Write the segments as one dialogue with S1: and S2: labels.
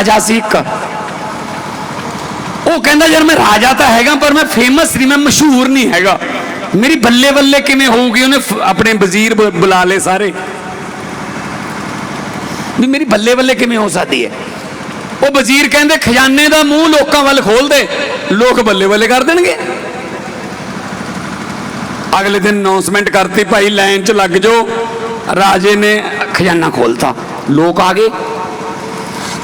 S1: ਰਾਜਾ ਸੀ ਇੱਕ। ਉਹ ਕਹਿੰਦਾ, ਯਾਰ ਮੈਂ ਰਾਜਾ ਤਾਂ ਹੈਗਾ, ਪਰ ਮੈਂ ਫੇਮਸ ਨਹੀਂ, ਮੈਂ ਮਸ਼ਹੂਰ ਨਹੀਂ ਹੈਗਾ। ਮੇਰੀ ਬੱਲੇ ਬੱਲੇ ਕਿਵੇਂ ਹੋਊਗੀ? ਉਹਨੇ ਆਪਣੇ ਵਜ਼ੀਰ ਬੁਲਾ ਲਏ ਸਾਰੇ। ਵੀ ਮੇਰੀ ਬੱਲੇ ਬੱਲੇ ਕਿਵੇਂ ਹੋ ਸਕਦੀ ਹੈ? ਉਹ ਵਜ਼ੀਰ ਕਹਿੰਦੇ, ਖਜ਼ਾਨੇ ਦਾ ਮੂੰਹ ਲੋਕਾਂ ਵੱਲ ਖੋਲ ਦੇ, ਲੋਕ ਬੱਲੇ ਬੱਲੇ ਕਰ ਦੇਣਗੇ। ਅਗਲੇ ਦਿਨ ਅਨਾਉਂਸਮੈਂਟ ਕਰਤੀ, ਭਾਈ ਲਾਈਨ 'ਚ ਲੱਗ ਜਾਓ। ਰਾਜੇ ਨੇ ਖਜ਼ਾਨਾ ਖੋਲਤਾ ਲੋਕ ਆ ਗਏ।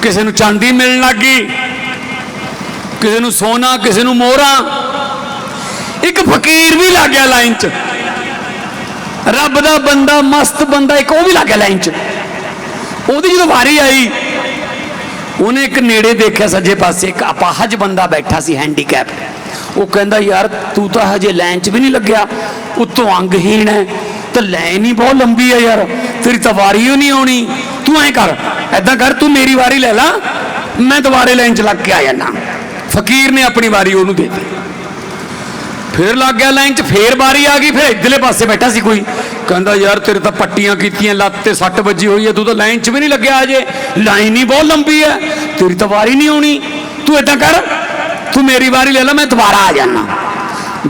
S1: ਕਿਸੇ ਨੂੰ ਚਾਂਦੀ ਮਿਲਣ ਲੱਗੀ ਕਿਸੇ ਨੂੰ ਸੋਨਾ, ਕਿਸੇ ਨੂੰ ਮੋਹਰਾਂ। ਇੱਕ ਫਕੀਰ ਵੀ ਲੱਗ ਗਿਆ ਲਾਈਨ 'ਚ। ਰੱਬ ਦਾ ਬੰਦਾ, ਮਸਤ ਬੰਦਾ ਇੱਕ ਉਹ ਵੀ ਲੱਗ ਗਿਆ ਲਾਈਨ 'ਚ। ਉਹਦੀ ਜਦੋਂ ਵਾਰੀ ਆਈ, ਉਹਨੇ ਇੱਕ ਨੇੜੇ ਦੇਖਿਆ ਸੱਜੇ ਪਾਸੇ, ਇੱਕ ਅਪਾਹਜ ਬੰਦਾ ਬੈਠਾ ਸੀ ਹੈਂਡੀਕੈਪ ਉਹ ਕਹਿੰਦਾ, ਯਾਰ, ਤੂੰ ਤਾਂ ਹਜੇ ਲਾਈਨ 'ਚ ਵੀ ਨਹੀਂ ਲੱਗਿਆ, ਉੱਤੋਂ ਅੰਗਹੀਣ ਹੈ, ਤੇ ਲਾਈਨ ਹੀ ਬਹੁਤ ਲੰਬੀ ਹੈ ਯਾਰ, ਤੇਰੀ ਤਾਂ ਵਾਰੀ ਹੀ ਨਹੀਂ ਆਉਣੀ। ਤੂੰ ਐਂ ਕਰ ਐਦਾਂ ਕਰ, ਤੂੰ ਮੇਰੀ ਵਾਰੀ ਲੈ ਲੈ, ਮੈਂ ਦੁਬਾਰੇ ਲਾਈਨ 'ਚ ਲੱਗ ਕੇ ਆ ਜਾਣਾ ਫਕੀਰ ਨੇ ਆਪਣੀ ਵਾਰੀ ਉਹਨੂੰ ਦੇ ਦਿੱਤੀ। ਫਿਰ ਲੱਗ ਗਿਆ ਲਾਈਨ 'ਚ, ਫੇਰ ਵਾਰੀ ਆ ਗਈ, ਫਿਰ ਇਧਰਲੇ ਪਾਸੇ ਬੈਠਾ ਸੀ ਕੋਈ। ਕਹਿੰਦਾ, ਯਾਰ, ਤੇਰੇ ਤਾਂ ਪੱਟੀਆਂ ਕੀਤੀਆਂ, ਲੱਤ ਤੇ ਸੱਟ ਵੱਜੀ ਹੋਈ ਹੈ, ਤੂੰ ਤਾਂ ਲਾਈਨ 'ਚ ਵੀ ਨਹੀਂ ਲੱਗਿਆ ਅਜੇ। ਲਾਈਨ ਹੀ ਬਹੁਤ ਲੰਬੀ ਹੈ, ਤੇਰੀ ਤਾਂ ਵਾਰੀ ਨਹੀਂ ਆਉਣੀ। ਤੂੰ ਇਦਾਂ ਕਰ, ਤੂੰ ਮੇਰੀ ਵਾਰੀ ਲੈ ਲੈ, ਮੈਂ ਦੁਬਾਰਾ ਆ ਜਾਣਾ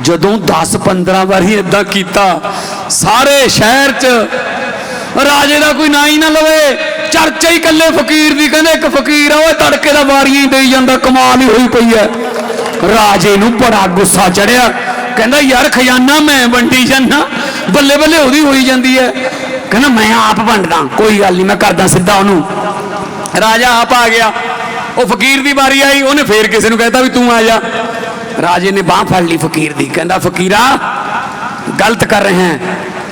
S1: ਜਦੋਂ 10 15 ਵਾਰੀ ਇਦਾਂ ਕੀਤਾ, ਸਾਰੇ ਸ਼ਹਿਰ 'ਚ ਰਾਜੇ ਦਾ ਕੋਈ ਨਾਂ ਹੀ ਨਾ ਲਵੇ। ਚਰਚਾ ਹੀ ਇਕੱਲੇ ਫਕੀਰ ਦੀ, ਕਹਿੰਦੇ ਇੱਕ ਫਕੀਰ ਆ, ਉਹ ਤੜਕੇ ਦਾ ਵਾਰੀਆਂ ਹੀ ਦੇਈ ਜਾਂਦਾ, ਕਮਾਲ ਹੀ ਹੋਈ ਪਈ ਹੈ। ਰਾਜੇ ਨੂੰ ਬੜਾ ਗੁੱਸਾ ਚੜਿਆ। ਕਹਿੰਦਾ, ਯਾਰ ਖਜ਼ਾਨਾ ਮੈਂ ਵੰਡੀ ਜਾਂਦਾ, ਬੱਲੇ ਬੱਲੇ ਉਹਦੀ ਹੋਈ ਜਾਂਦੀ ਹੈ। ਕਹਿੰਦਾ, ਮੈਂ ਆਪ ਵੰਡਦਾ, ਕੋਈ ਗੱਲ ਨਹੀਂ, ਮੈਂ ਕਰਦਾ ਸਿੱਧਾ ਉਹਨੂੰ। ਰਾਜਾ ਆਪ ਆ ਗਿਆ। ਉਹ ਫਕੀਰ ਦੀ ਵਾਰੀ ਆਈ, ਉਹਨੇ ਫੇਰ ਕਿਸੇ ਨੂੰ ਕਹਿਤਾ ਵੀ ਤੂੰ ਆ ਜਾ। ਰਾਜੇ ਨੇ ਬਾਹ ਫੜ ਲਈ ਫਕੀਰ ਦੀ, ਕਹਿੰਦਾ, ਫਕੀਰਾ, ਗਲਤ ਕਰ ਰਹੇ ਹੈ।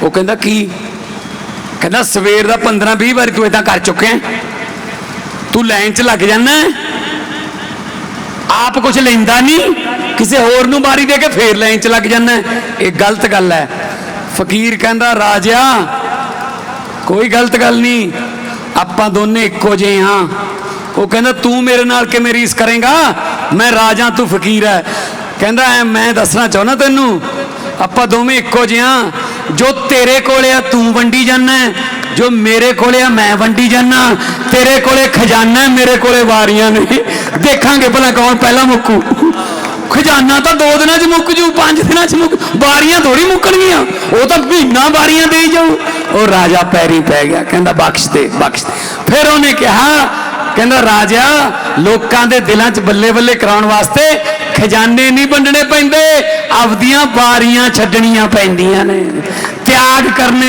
S1: ਉਹ ਕਹਿੰਦਾ, ਕੀ? ਕਹਿੰਦਾ ਸਵੇਰ ਦਾ 15 20 ਵਾਰੀ ਤੂੰ ਇਦਾਂ ਕਰ ਚੁੱਕਿਆ ਤੂੰ ਲਾਈਨ 'ਚ ਲੱਗ ਜਾਂਦਾ ਆਪ ਕੁਝ ਲੈਂਦਾ ਨਹੀਂ, ਕਿਸੇ ਹੋਰ ਨੂੰ ਬਾਰੀ ਦੇ ਕੇ ਫੇਰ ਲਾਈਨ 'ਚ ਲੱਗ ਜਾਂਦਾ ਇਹ ਗਲਤ ਗੱਲ ਹੈ। ਫਕੀਰ ਕਹਿੰਦਾ ਰਾਜਾ ਕੋਈ ਗਲਤ ਗੱਲ ਨਹੀਂ, ਆਪਾਂ ਦੋਨੇ ਇੱਕੋ ਜਿਹੇ ਹਾਂ। ਉਹ ਕਹਿੰਦਾ, ਤੂੰ ਮੇਰੇ ਨਾਲ ਕਿਵੇਂ ਰੀਸ ਕਰੇਗਾ? ਮੈਂ ਰਾਜਾ, ਤੂੰ ਫਕੀਰ ਹੈ। ਕਹਿੰਦਾ ਮੈਂ ਦੱਸਣਾ ਚਾਹੁੰਦਾ ਤੈਨੂੰ, ਆਪਾਂ ਦੋਵੇਂ ਇੱਕੋ ਜਿਹੇ ਹਾਂ। ਜੋ ਤੇਰੇ ਕੋਲੇ ਆ, ਤੂੰ ਵੰਡੀ ਜਾਣਾ ਜੋ ਮੇਰੇ ਕੋਲੇ ਆ, ਮੈਂ ਵੰਡੀ ਜਾਣਾ ਤੇਰੇ ਕੋਲੇ ਖਜ਼ਾਨਾ, ਮੇਰੇ ਕੋਲੇ ਵਾਰੀਆਂ ਨੇ ਦੇਖਾਂਗੇ ਭਲਾ ਕੌਣ ਪਹਿਲਾਂ ਮੁੱਕੂ। ਖਜ਼ਾਨਾ ਤਾਂ ਦੋ ਦਿਨਾਂ 'ਚ ਮੁੱਕ ਜੂ, ਪੰਜ ਦਿਨਾਂ 'ਚ ਮੁੱਕ ਵਾਰੀਆਂ ਥੋੜੀ ਮੁੱਕਣਗੀਆਂ। ਉਹ ਤਾਂ ਮਹੀਨਾ ਵਾਰੀਆਂ ਦੇਈ ਜਾਊ। ਉਹ ਰਾਜਾ ਪੈਰੀ ਪੈ ਗਿਆ, ਕਹਿੰਦਾ ਬਖਸ਼ ਦੇ ਬਖਸ਼ ਦੇ। ਫਿਰ ਉਹਨੇ ਕਿਹਾ, ਕਹਿੰਦਾ ਰਾਜਾ ਲੋਕਾਂ ਦੇ ਦਿਲਾਂ 'ਚ ਬੱਲੇ ਬੱਲੇ ਕਰਾਉਣ ਵਾਸਤੇ ਖਜ਼ਾਨੇ ਨਹੀਂ ਵੰਡਣੇ ਪੈਂਦੇ, ਆਪਦੀਆਂ ਵਾਰੀਆਂ ਛੱਡਣੀਆਂ ਪੈਂਦੀਆਂ ਨੇ। ਤਿਆਗ ਕਰਨੇ